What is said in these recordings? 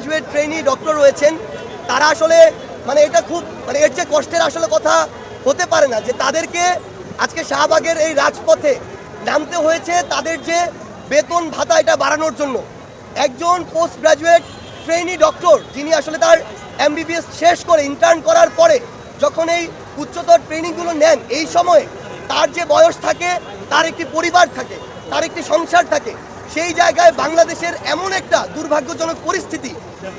Graduate trainee doctor রয়েছেন, তারা আসলে মানে এটা খুব মানে এর যে কষ্টের আসলে কথা হতে পারে না যে তাদেরকে আজকে শাহবাগের এই রাজপথে নামতে হয়েছে তাদের যে বেতন ভাতা এটা বাড়ানোর জন্য। একজন পোস্ট গ্রাজুয়েট ট্রেনি ডক্টর যিনি আসলে তার এমবিবিএস শেষ করে ইন্টার্ন করার পরে যখন এই উচ্চতর ট্রেনিংগুলো নেন, এই সময়ে তার যে বয়স থাকে, তার একটি পরিবার থাকে, তার একটি সংসার থাকে সেই জায়গায় বাংলাদেশের এমন একটা দুর্ভাগ্যজনক পরিস্থিতি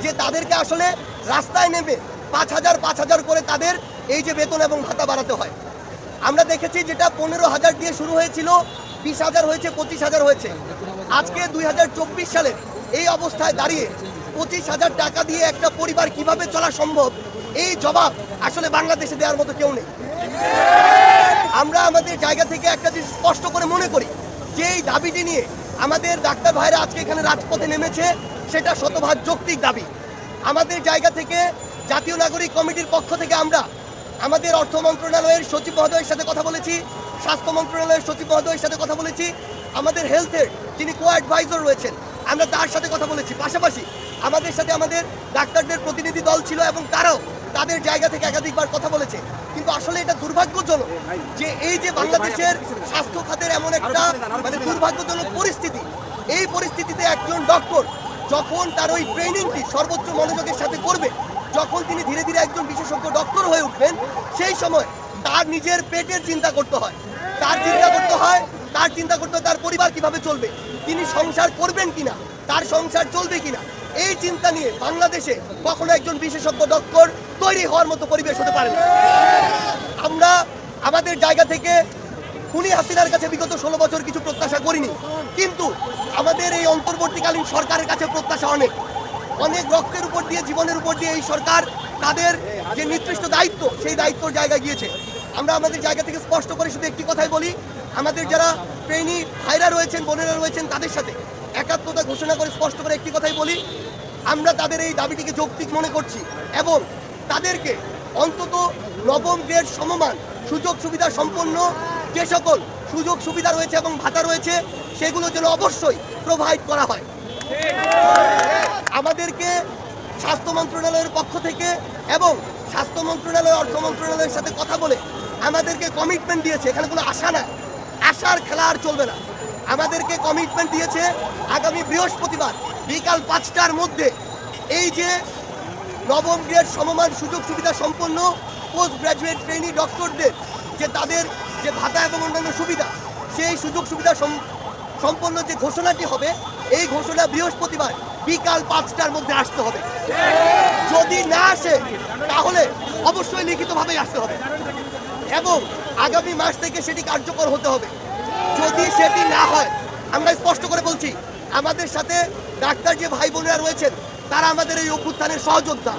যে তাদেরকে আসলে রাস্তায় নেমে পাঁচ হাজার পাঁচ হাজার করে তাদের এই যে বেতন এবং ভাতা বাড়াতে হয়। আমরা দেখেছি যেটা পনেরো হাজার দিয়ে শুরু হয়েছিল, বিশ হাজার হয়েছে, পঁচিশ হাজার হয়েছে। আজকে দুই হাজার চব্বিশ সালে এই অবস্থায় দাঁড়িয়ে পঁচিশ হাজার টাকা দিয়ে একটা পরিবার কীভাবে চলা সম্ভব, এই জবাব আসলে বাংলাদেশে দেওয়ার মতো কেউ নেই। আমরা আমাদের জায়গা থেকে একটা জিনিস স্পষ্ট করে মনে করি যে এই দাবিটি নিয়ে আমাদের ডাক্তার ভাইরা আজকে এখানে রাজপথে নেমেছে, সেটা শতভাগ যৌক্তিক দাবি। আমাদের জায়গা থেকে জাতীয় নাগরিক কমিটির পক্ষ থেকে আমরা আমাদের অর্থ মন্ত্রণালয়ের সচিব মহোদয়ের সাথে কথা বলেছি, স্বাস্থ্য মন্ত্রণালয়ের সচিব মহোদয়ের সাথে কথা বলেছি, আমাদের হেলথের যিনি কো অ্যাডভাইজার রয়েছেন, আমরা তার সাথে কথা বলেছি। পাশাপাশি আমাদের সাথে আমাদের ডাক্তারদের প্রতিনিধি দল ছিল এবং তারাও তাদের জায়গা থেকে একাধিকবার কথা বলেছে। কিন্তু আসলে এটা দুর্ভাগ্যজনক যে এই যে বাংলাদেশের স্বাস্থ্য খাতের এমন একটা মানে দুর্ভাগ্যজনক পরিস্থিতি, এই পরিস্থিতিতে একজন ডক্টর যখন তার ওই ট্রেনিংটি সর্বোচ্চ মনোযোগের সাথে করবে, যখন তিনি ধীরে ধীরে একজন বিশেষজ্ঞ ডক্টর হয়ে উঠবেন, সেই সময় তার নিজের পেটের চিন্তা করতে হয়। তার চিন্তা করতে হয় তার চিন্তা করতে তার পরিবার কীভাবে চলবে? তিনি সংসার করবেন কিনা? তার সংসার চলবে কিনা? এই চিন্তা নিয়ে বাংলাদেশে কখনো একজন বিশেষজ্ঞ ডক্টর তৈরি হওয়ার মতো পরিবেশ হতে পারে আমরা আমাদের জায়গা থেকে খুনি হাসিনার কাছে বিগত ষোলো বছর কিছু প্রত্যাশা করিনি। কিন্তু আমাদের এই অন্তর্বর্তীকালীন সরকারের কাছে প্রত্যাশা অনেক। অনেক রক্তের উপর দিয়ে, জীবনের উপর দিয়ে এই সরকার তাদের যে নির্দিষ্ট দায়িত্ব, সেই দায়িত্বর জায়গায় গিয়েছে। আমরা আমাদের জায়গা থেকে স্পষ্ট করে শুধু একটি কথাই বলি আমাদের যারা ট্রেনি ভাইরা রয়েছেন, বোনেরা রয়েছেন, তাদের সাথে একাত্মতা ঘোষণা করে স্পষ্ট করে একটি কথাই বলি। আমরা তাদের এই দাবিটিকে যৌক্তিক মনে করছি এবং তাদেরকে অন্তত নবম গ্রেড সমমান সুযোগ সুবিধা সম্পন্ন যে সকল সুযোগ সুবিধা রয়েছে এবং ভাতা রয়েছে, সেগুলো যেন অবশ্যই প্রোভাইড করা হয়। আমাদেরকে স্বাস্থ্য মন্ত্রণালয়ের পক্ষ থেকে এবং স্বাস্থ্য মন্ত্রণালয়, অর্থ মন্ত্রণালয়ের সাথে কথা বলে আমাদেরকে কমিটমেন্ট দিয়েছে। এখানে কোনো আশা না আশার খেলা আর চলবে না। আমাদেরকে কমিটমেন্ট দিয়েছে আগামী বৃহস্পতিবার বিকাল পাঁচটার মধ্যে। এই যে নবম গ্রেড সমমান সুযোগ সুবিধা সম্পন্ন পোস্ট গ্রাজুয়েট ট্রেনি ডক্টরদের যে তাদের যে ভাতা এবং অন্যান্য সুবিধা, সেই সুযোগ সুবিধা সম- সম্পন্ন যে ঘোষণাটি হবে, এই ঘোষণা বৃহস্পতিবার বিকাল পাঁচটার মধ্যে আসতে হবে। যদি না আসে, তাহলে অবশ্যই লিখিতভাবেই আসতে হবে। এবং আগামী মাস থেকে সেটি কার্যকর হতে হবে। যদি সেটি না হয়, আমরা স্পষ্ট করে বলছি, আমাদের সাথে ডাক্তার যে ভাই বোনেরা রয়েছেন, তারা আমাদের এই অভ্যুত্থানের সহযোদ্ধা।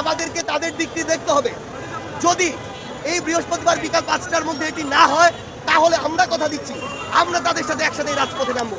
আমাদেরকে তাদের দিকটি দেখতে হবে। যদি এই বৃহস্পতিবার বিকাল পাঁচটার মধ্যে এটি না হয়, তাহলে আমরা কথা দিচ্ছি। আমরা তাদের সাথে একসাথে রাজপথে নামবো।